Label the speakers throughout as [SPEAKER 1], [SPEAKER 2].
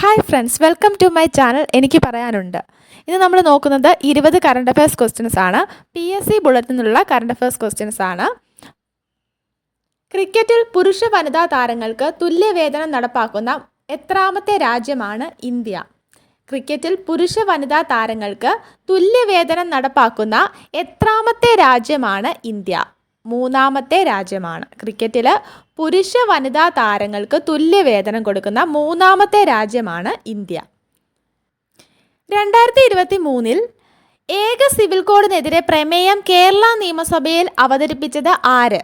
[SPEAKER 1] Hi friends welcome to my channel എനിക്ക് പറയാനുണ്ട്. ഇന്ന് നമ്മൾ നോക്കുന്നത് ഇരുപത് കറണ്ട് അഫയേഴ്സ് ക്വസ്റ്റ്യൻസ് ആണ്. പി എസ് സി ബുള്ളറ്റിൽ നിന്നുള്ള കറണ്ട് അഫയേഴ്സ് ക്വസ്റ്റ്യൻസ് ആണ്. ക്രിക്കറ്റിൽ പുരുഷ വനിതാ താരങ്ങൾക്ക് തുല്യ വേതനം നടപ്പാക്കുന്ന എത്രാമത്തെ രാജ്യമാണ് ഇന്ത്യ. ക്രിക്കറ്റിൽ പുരുഷ വനിതാ താരങ്ങൾക്ക് തുല്യ വേതനം നടപ്പാക്കുന്ന എത്രാമത്തെ രാജ്യമാണ് ഇന്ത്യ. മൂന്നാമത്തെ രാജ്യമാണ്. ക്രിക്കറ്റിൽ പുരുഷ വനിതാ താരങ്ങൾക്ക് തുല്യ വേതനം കൊടുക്കുന്ന മൂന്നാമത്തെ രാജ്യമാണ് ഇന്ത്യ. രണ്ടായിരത്തി ഇരുപത്തി മൂന്നിൽ ഏക സിവിൽ കോഡിനെതിരെ പ്രമേയം കേരള നിയമസഭയിൽ അവതരിപ്പിച്ചത് ആര്?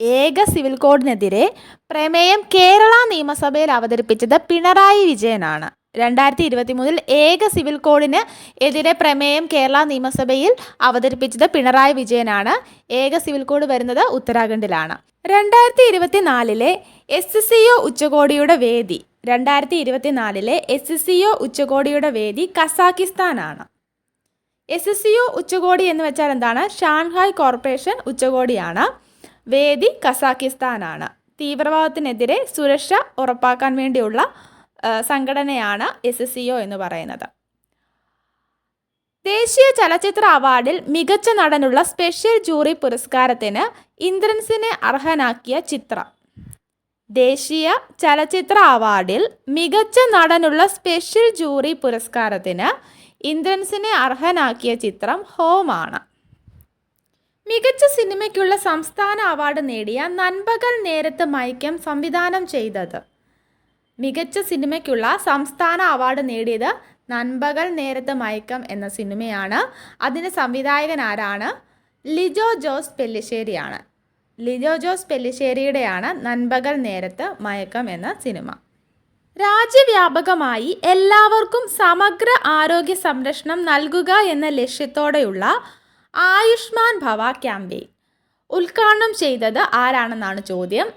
[SPEAKER 1] ഏക സിവിൽ കോഡിനെതിരെ പ്രമേയം കേരള നിയമസഭയിൽ അവതരിപ്പിച്ചത് പിണറായി വിജയനാണ്. രണ്ടായിരത്തി ഇരുപത്തി മൂന്നിൽ ഏക സിവിൽ കോഡിന് എതിരെ പ്രമേയം കേരള നിയമസഭയിൽ അവതരിപ്പിച്ചത് പിണറായി വിജയനാണ്. ഏക സിവിൽ കോഡ് വരുന്നത് ഉത്തരാഖണ്ഡിലാണ്. രണ്ടായിരത്തി ഇരുപത്തി നാലിലെ എസ് സി ഒ ഉച്ചകോടിയുടെ വേദി. രണ്ടായിരത്തി ഇരുപത്തി നാലിലെ എസ് സി ഒ ഉച്ചകോടിയുടെ വേദി കസാക്കിസ്ഥാനാണ്. എസ് എസ് സി ഒ ഉച്ചകോടി എന്ന് വെച്ചാൽ എന്താണ്? ഷാൻഹായ് കോർപ്പറേഷൻ ഉച്ചകോടിയാണ്. വേദി കസാക്കിസ്ഥാനാണ്. തീവ്രവാദത്തിനെതിരെ സുരക്ഷ ഉറപ്പാക്കാൻ വേണ്ടിയുള്ള സംഘടനയാണ് എസ് സി ഒ എന്ന് പറയുന്നത്. ദേശീയ ചലച്ചിത്ര അവാർഡിൽ മികച്ച നടനുള്ള സ്പെഷ്യൽ ജൂറി പുരസ്കാരത്തിന് ഇന്ദ്രൻസിനെ അർഹനാക്കിയ ചിത്രം. ദേശീയ ചലച്ചിത്ര അവാർഡിൽ മികച്ച നടനുള്ള സ്പെഷ്യൽ ജൂറി പുരസ്കാരത്തിന് ഇന്ദ്രൻസിനെ അർഹനാക്കിയ ചിത്രം ഹോമാണ്. മികച്ച സിനിമയ്ക്കുള്ള സംസ്ഥാന അവാർഡ് നേടിയ നൻപകൽ നേരത്ത് മയക്കം സംവിധാനം ചെയ്തത്. മികച്ച സിനിമയ്ക്കുള്ള സംസ്ഥാന അവാർഡ് നേടിയത് നൻപകൽ നേരത്തെ മയക്കം എന്ന സിനിമയാണ്. അതിന് സംവിധായകൻ ആരാണ് ലിജോ ജോസ് പെല്ലിശ്ശേരിയാണ്. ലിജോ ജോസ് പെല്ലിശ്ശേരിയുടെയാണ് നൻപകൽ നേരത്ത് മയക്കം എന്ന സിനിമ. രാജ്യവ്യാപകമായി എല്ലാവർക്കും സമഗ്ര ആരോഗ്യ സംരക്ഷണം നൽകുക എന്ന ലക്ഷ്യത്തോടെയുള്ള ആയുഷ്മാൻ ഭവ ക്യാമ്പയിൻ. ഉദ്ഘാടനം ചെയ്തത് ആരാണെന്നാണ് ചോദ്യം?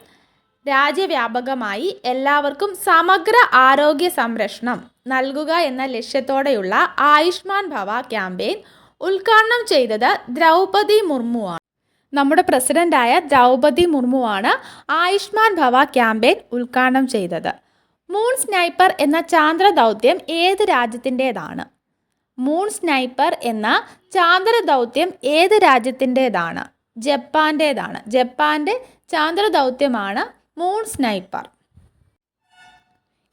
[SPEAKER 1] രാജ്യവ്യാപകമായി എല്ലാവർക്കും സമഗ്ര ആരോഗ്യ സംരക്ഷണം നൽകുക എന്ന ലക്ഷ്യത്തോടെയുള്ള ആയുഷ്മാൻ ഭവ ക്യാമ്പയിൻ ഉദ്ഘാടനം ചെയ്തത് ദ്രൗപദി മുർമുവാണ്. നമ്മുടെ പ്രസിഡന്റായ ദ്രൗപദി മുർമുവാണ് ആയുഷ്മാൻ ഭവ ക്യാമ്പയിൻ ഉദ്ഘാടനം ചെയ്തത്. മൂൺ സ്നൈപ്പർ എന്ന ചാന്ദ്ര ദൗത്യം ഏത് രാജ്യത്തിന്റേതാണ്? മൂൺ സ്നൈപ്പർ എന്ന ചാന്ദ്ര ദൗത്യം ഏത് രാജ്യത്തിന്റേതാണ്? ജപ്പാന്റേതാണ്. ജപ്പാന്റെ ചാന്ദ്ര ദൗത്യമാണ് മൂൺ സ്നൈപ്പർ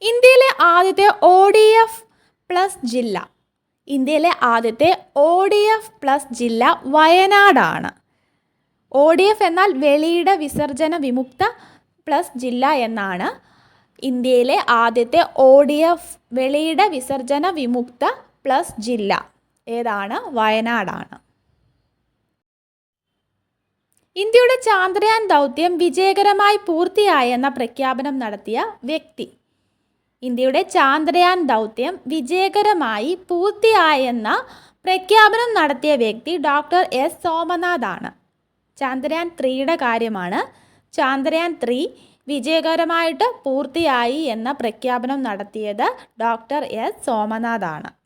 [SPEAKER 1] ഇന്ത്യയിലെ ആദ്യത്തെ ഒ ഡി എഫ് പ്ലസ് ജില്ല. ഇന്ത്യയിലെ ആദ്യത്തെ ഒ ഡി എഫ് പ്ലസ് ജില്ല വയനാടാണ്. ഒ ഡി എഫ് എന്നാൽ വെളിയിട വിസർജന വിമുക്ത പ്ലസ് ജില്ല എന്നാണ്. ഇന്ത്യയിലെ ആദ്യത്തെ ഒ ഡി എഫ് വെളിയിട വിസർജന വിമുക്ത പ്ലസ് ജില്ല. ഏതാണ്? വയനാടാണ്. ഇന്ത്യയുടെ ചാന്ദ്രയാൻ ദൗത്യം വിജയകരമായി പൂർത്തിയായെന്ന പ്രഖ്യാപനം നടത്തിയ വ്യക്തി. ഇന്ത്യയുടെ ചാന്ദ്രയാൻ ദൗത്യം വിജയകരമായി പൂർത്തിയായെന്ന പ്രഖ്യാപനം നടത്തിയ വ്യക്തി ഡോക്ടർ എസ്. സോമനാഥാണ്. ചാന്ദ്രയാൻ ത്രീയുടെ കാര്യമാണ്. ചാന്ദ്രയാൻ ത്രീ വിജയകരമായിട്ട് പൂർത്തിയായി എന്ന പ്രഖ്യാപനം നടത്തിയത് ഡോക്ടർ എസ്. സോമനാഥാണ്.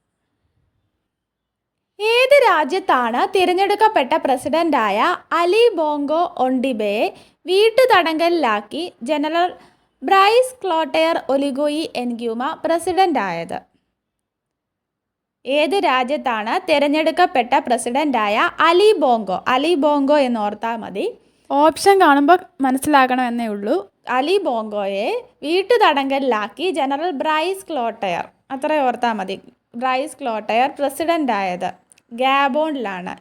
[SPEAKER 1] ഏത് രാജ്യത്താണ് തിരഞ്ഞെടുക്കപ്പെട്ട പ്രസിഡന്റായ അലി ബോങ്കോ ഒണ്ടിബയെ വീട്ടുതടങ്കലിലാക്കി general Brice Clotaire Oligui Nguema പ്രസിഡന്റായത്? ഏത് രാജ്യത്താണ് തിരഞ്ഞെടുക്കപ്പെട്ട പ്രസിഡന്റായ അലി ബോങ്കോ? അലി ബോങ്കോ എന്ന് ഓർത്താൽ മതി. ഓപ്ഷൻ കാണുമ്പോൾ മനസ്സിലാക്കണമെന്നേ ഉള്ളൂ. അലി ബോങ്കോയെ വീട്ടുതടങ്കലിലാക്കി ജനറൽ ബ്രൈസ് ക്ലോട്ടയർ. അത്ര ഓർത്താൽ മതി. ബ്രൈസ് ക്ലോട്ടയർ പ്രസിഡന്റായത്. ഗാബോണിലാണ്.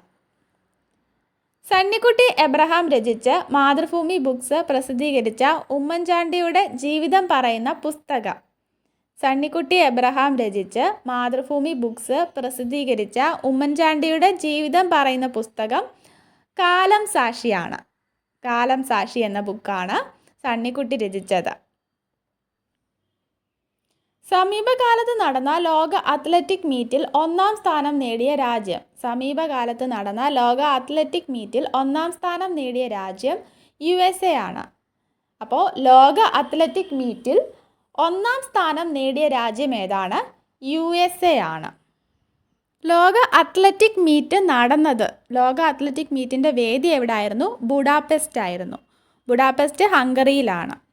[SPEAKER 1] സണ്ണിക്കുട്ടി എബ്രഹാം രചിച്ച് മാതൃഭൂമി ബുക്സ് പ്രസിദ്ധീകരിച്ച ഉമ്മൻചാണ്ടിയുടെ ജീവിതം പറയുന്ന പുസ്തകം. സണ്ണിക്കുട്ടി എബ്രഹാം രചിച്ച് മാതൃഭൂമി ബുക്സ് പ്രസിദ്ധീകരിച്ച ഉമ്മൻചാണ്ടിയുടെ ജീവിതം പറയുന്ന പുസ്തകം കാലം സാക്ഷിയാണ്. കാലം സാക്ഷി എന്ന ബുക്കാണ് സണ്ണിക്കുട്ടി രചിച്ചത്. സമീപകാലത്ത് നടന്ന ലോക അത്ലറ്റിക് മീറ്റിൽ ഒന്നാം സ്ഥാനം നേടിയ രാജ്യം. സമീപകാലത്ത് നടന്ന ലോക അത്ലറ്റിക് മീറ്റിൽ ഒന്നാം സ്ഥാനം നേടിയ രാജ്യം യു എസ് എ ആണ്. അപ്പോൾ ലോക അത്ലറ്റിക് മീറ്റിൽ ഒന്നാം സ്ഥാനം നേടിയ രാജ്യം ഏതാണ്? യു എസ് എ ആണ്. ലോക അത്ലറ്റിക് മീറ്റ് നടന്നത് ലോക അത്ലറ്റിക് മീറ്റിന്റെ വേദി എവിടെ ആയിരുന്നു ബുഡാപെസ്റ്റ് ആയിരുന്നു. ബുഡാപെസ്റ്റ് ഹംഗറിയിലാണ്.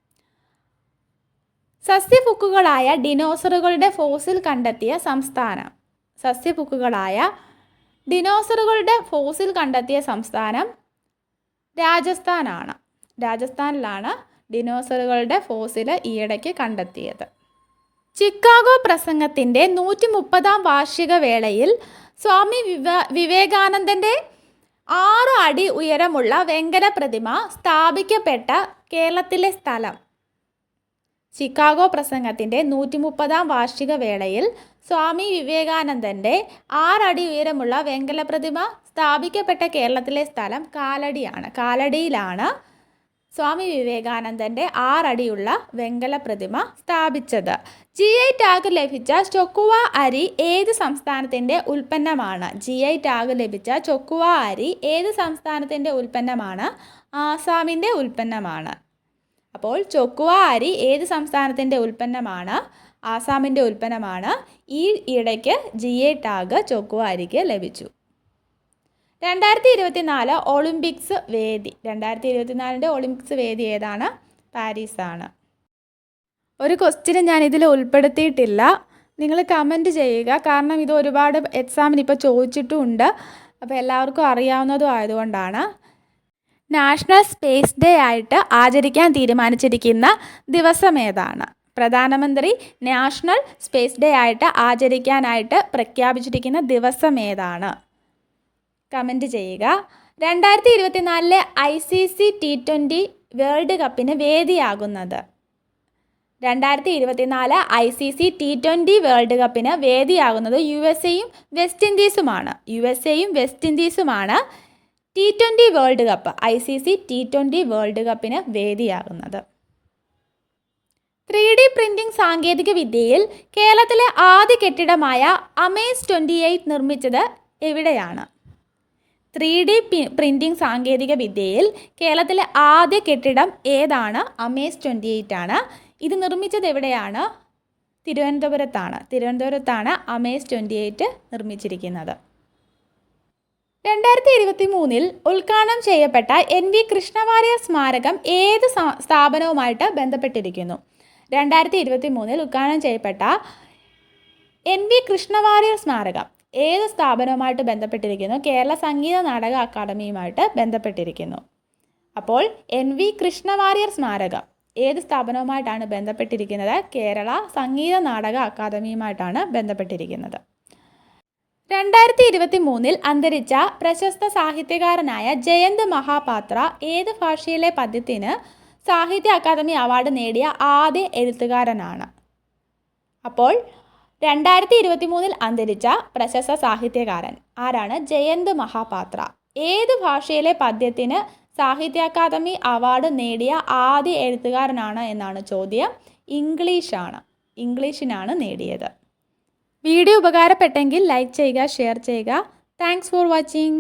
[SPEAKER 1] സസ്യപുക്കുകളായ ഡിനോസറുകളുടെ ഫോസിൽ കണ്ടെത്തിയ സംസ്ഥാനം. സസ്യപുക്കുകളായ ഡിനോസറുകളുടെ ഫോസിൽ കണ്ടെത്തിയ സംസ്ഥാനം രാജസ്ഥാനാണ്. രാജസ്ഥാനിലാണ് ഡിനോസറുകളുടെ ഫോസിൽ ഈയിടയ്ക്ക് കണ്ടെത്തിയത്. ചിക്കാഗോ പ്രസംഗത്തിന്റെ നൂറ്റി മുപ്പതാം വാർഷിക വേളയിൽ സ്വാമി വിവ വിവേകാനന്ദന്റെ ആറ് അടി ഉയരമുള്ള വെങ്കല പ്രതിമ സ്ഥാപിക്കപ്പെട്ട കേരളത്തിലെ സ്ഥലം. ചിക്കാഗോ പ്രസംഗത്തിന്റെ നൂറ്റി മുപ്പതാം വാർഷിക വേളയിൽ സ്വാമി വിവേകാനന്ദന്റെ ആറടി ഉയരമുള്ള വെങ്കല പ്രതിമ സ്ഥാപിക്കപ്പെട്ട കേരളത്തിലെ സ്ഥലം കാലടിയാണ്. കാലടിയിലാണ് സ്വാമി വിവേകാനന്ദന്റെ ആറടിയുള്ള വെങ്കല പ്രതിമ സ്ഥാപിച്ചത്. ജി ഐ ടാഗ് ലഭിച്ച ചൊക്കുവ അരി ഏത് സംസ്ഥാനത്തിന്റെ ഉൽപ്പന്നമാണ്? ജി ഐ ടാഗ് ലഭിച്ച ചൊക്കുവ അരി ഏത് സംസ്ഥാനത്തിന്റെ ഉൽപ്പന്നമാണ്? ആസാമിന്റെ ഉൽപ്പന്നമാണ്. അപ്പോൾ ചൊക്കുവ അരി ഏത് സംസ്ഥാനത്തിന്റെ ഉൽപ്പന്നമാണ്? ആസാമിന്റെ ഉൽപ്പന്നമാണ്. ഈ ഇടയ്ക്ക് ജി എ ടാഗ് ചൊക്കുവ അരിക്ക് ലഭിച്ചു. രണ്ടായിരത്തി ഇരുപത്തി നാല് ഒളിമ്പിക്സ് വേദി. രണ്ടായിരത്തി ഇരുപത്തിനാലിന്റെ ഒളിമ്പിക്സ് വേദി ഏതാണ്? പാരീസാണ്. ഒരു ക്വസ്റ്റിന് ഞാൻ ഇതിൽ ഉൾപ്പെടുത്തിയിട്ടില്ല. നിങ്ങൾ കമന്റ് ചെയ്യുക. കാരണം ഇത് ഒരുപാട് എക്സാമിന് ഇപ്പോൾ ചോദിച്ചിട്ടുമുണ്ട് അപ്പോൾ എല്ലാവർക്കും അറിയാവുന്നതും ആയതുകൊണ്ടാണ്. നാഷണൽ സ്പേസ് ഡേ ആയിട്ട് ആചരിക്കാൻ തീരുമാനിച്ചിരിക്കുന്ന ദിവസം ഏതാണ്? പ്രധാനമന്ത്രി നാഷണൽ സ്പേസ് ഡേ ആയിട്ട് ആചരിക്കാനായിട്ട് പ്രഖ്യാപിച്ചിരിക്കുന്ന ദിവസം ഏതാണ്? കമന്റ് ചെയ്യുക. രണ്ടായിരത്തി ഇരുപത്തിനാലിലെ I C C T twenty world കപ്പിന് വേദിയാകുന്നത്. രണ്ടായിരത്തി ഇരുപത്തിനാല് I C C T twenty world കപ്പിന് വേദിയാകുന്നത് യു എസ് എയും വെസ്റ്റ് ഇൻഡീസുമാണ്. യു എസ് എയും west ഇൻഡീസുമാണ്. T twenty world cup I C C T twenty world കപ്പിന് വേദിയാകുന്നത്. ത്രീ ഡി പ്രിന്റിംഗ് സാങ്കേതിക വിദ്യയിൽ കേരളത്തിലെ ആദ്യ കെട്ടിടമായ അമേസ് ട്വന്റി എയ്റ്റ് നിർമ്മിച്ചത് എവിടെയാണ്? ത്രീ ഡി പ്രിന്റിംഗ് സാങ്കേതിക വിദ്യയിൽ കേരളത്തിലെ ആദ്യ കെട്ടിടം ഏതാണ്? അമേസ് ട്വന്റി എയ്റ്റ് ആണ്. ഇത് നിർമ്മിച്ചത് എവിടെയാണ്? തിരുവനന്തപുരത്താണ്. തിരുവനന്തപുരത്താണ് അമേസ് ട്വന്റി എയ്റ്റ് നിർമ്മിച്ചിരിക്കുന്നത്. രണ്ടായിരത്തി ഇരുപത്തി മൂന്നിൽ ഉദ്ഘാടനം ചെയ്യപ്പെട്ട എൻ വി കൃഷ്ണവാര്യ സ്മാരകം ഏത് സ്ഥാ- സ്ഥാപനവുമായിട്ട് ബന്ധപ്പെട്ടിരിക്കുന്നു? രണ്ടായിരത്തി ഇരുപത്തി മൂന്നിൽ ഉദ്ഘാടനം ചെയ്യപ്പെട്ട എൻ വി കൃഷ്ണവാര്യ സ്മാരകം ഏത് സ്ഥാപനവുമായിട്ട് ബന്ധപ്പെട്ടിരിക്കുന്നു? കേരള സംഗീത നാടക അക്കാദമിയുമായിട്ട് ബന്ധപ്പെട്ടിരിക്കുന്നു. അപ്പോൾ എൻ വി കൃഷ്ണവാര്യർ സ്മാരകം ഏത് സ്ഥാപനവുമായിട്ടാണ് ബന്ധപ്പെട്ടിരിക്കുന്നത്? കേരള സംഗീത നാടക അക്കാദമിയുമായിട്ടാണ് ബന്ധപ്പെട്ടിരിക്കുന്നത്. രണ്ടായിരത്തി ഇരുപത്തി മൂന്നിൽ അന്തരിച്ച പ്രശസ്ത സാഹിത്യകാരനായ ജയന്ത് മഹാപാത്ര ഏത് ഭാഷയിലെ പദ്യത്തിന് സാഹിത്യ അക്കാദമി അവാർഡ് നേടിയ ആദ്യ എഴുത്തുകാരനാണ്. അപ്പോൾ രണ്ടായിരത്തി ഇരുപത്തി മൂന്നിൽ അന്തരിച്ച പ്രശസ്ത സാഹിത്യകാരൻ ആരാണ്? ജയന്ത് മഹാപാത്ര. ഏത് ഭാഷയിലെ പദ്യത്തിന് സാഹിത്യ അക്കാദമി അവാർഡ് നേടിയ ആദ്യ എഴുത്തുകാരനാണ് എന്നാണ് ചോദ്യം. ഇംഗ്ലീഷാണ്. ഇംഗ്ലീഷിനാണ് നേടിയത്. വീഡിയോ ഉപകാരപ്പെട്ടെങ്കിൽ ലൈക്ക് ചെയ്യുക ഷെയർ ചെയ്യുക. Thanks for watching